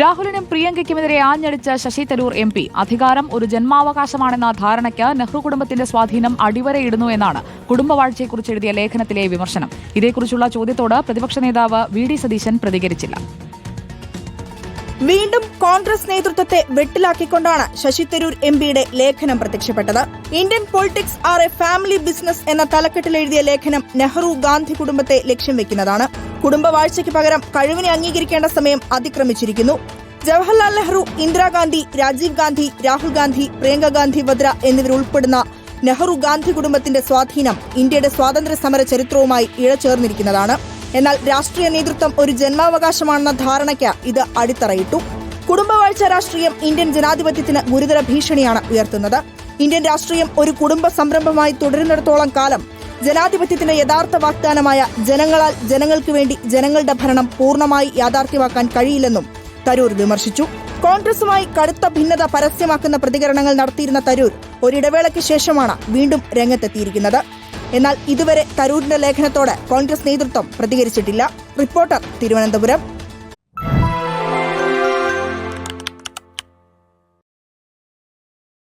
രാഹുലിനും പ്രിയങ്കയ്ക്കുമെതിരെ ആഞ്ഞടിച്ച Shashi Tharoor M P. അധികാരം ഒരു ജന്മാവകാശമാണെന്ന ധാരണയ്ക്ക് നെഹ്റു കുടുംബത്തിന്റെ സ്വാധീനം അടിവരയിടുന്നു എന്നാണ് കുടുംബവാഴ്ചയെക്കുറിച്ച് എഴുതിയ ലേഖനത്തിലെ വിമർശനം. ഇതേക്കുറിച്ചുള്ള ചോദ്യത്തോട് പ്രതിപക്ഷ നേതാവ് വി ഡി സതീശൻ പ്രതികരിച്ചില്ല. വീണ്ടും കോൺഗ്രസ് നേതൃത്വത്തെ വെട്ടിലാക്കിക്കൊണ്ടാണ് ശശി തരൂർ എം പിയുടെ ലേഖനം പ്രത്യക്ഷപ്പെട്ടത്. Indian politics are a family business എന്ന തലക്കെട്ടിൽ എഴുതിയ ലേഖനം നെഹ്റു ഗാന്ധി കുടുംബത്തെ ലക്ഷ്യം വെക്കുന്നതാണ്. കുടുംബവാഴ്ചയ്ക്ക് പകരം കഴിവിനെ അംഗീകരിക്കേണ്ട സമയം അതിക്രമിച്ചിരിക്കുന്നു. ജവഹർലാൽ നെഹ്റു ഇന്ദിരാഗാന്ധി രാജീവ് ഗാന്ധി രാഹുൽ ഗാന്ധി പ്രിയങ്ക ഗാന്ധി വദ്ര എന്നിവരുൾപ്പെടുന്ന നെഹ്റു ഗാന്ധി കുടുംബത്തിന്റെ സ്വാധീനം ഇന്ത്യയുടെ സ്വാതന്ത്ര്യ സമര ചരിത്രവുമായി ഇഴചേർന്നിരിക്കുന്നതാണ്. എന്നാൽ രാഷ്ട്രീയ നേതൃത്വം ഒരു ജന്മാവകാശമാണെന്ന ധാരണയ്ക്ക് ഇത് അടിത്തറയിട്ടു. കുടുംബവാഴ്ച രാഷ്ട്രീയം ഇന്ത്യൻ ജനാധിപത്യത്തിന് ഗുരുതര ഭീഷണിയാണ് ഉയർത്തുന്നത്. ഇന്ത്യൻ രാഷ്ട്രീയം ഒരു കുടുംബ സംരംഭമായി തുടരുന്നിടത്തോളം കാലം ജനാധിപത്യത്തിന്റെ യഥാർത്ഥ വാഗ്ദാനമായ ജനങ്ങളാൽ ജനങ്ങൾക്ക് വേണ്ടി ജനങ്ങളുടെ ഭരണം പൂർണമായി യാഥാർത്ഥ്യമാക്കാൻ കഴിയില്ലെന്നും തരൂർ വിമർശിച്ചു. കോൺഗ്രസുമായി കടുത്ത ഭിന്നത പരസ്യമാക്കുന്ന പ്രതികരണങ്ങൾ നടത്തിയിരുന്ന തരൂർ ഒരിടവേളയ്ക്ക് ശേഷമാണ് വീണ്ടും രംഗത്തെത്തിയിരിക്കുന്നത്. എന്നാൽ ഇതുവരെ തരൂരിന്റെ ലേഖനത്തോട് കോൺഗ്രസ് നേതൃത്വം പ്രതികരിച്ചിട്ടില്ല. റിപ്പോർട്ടർ തിരുവനന്തപുരം.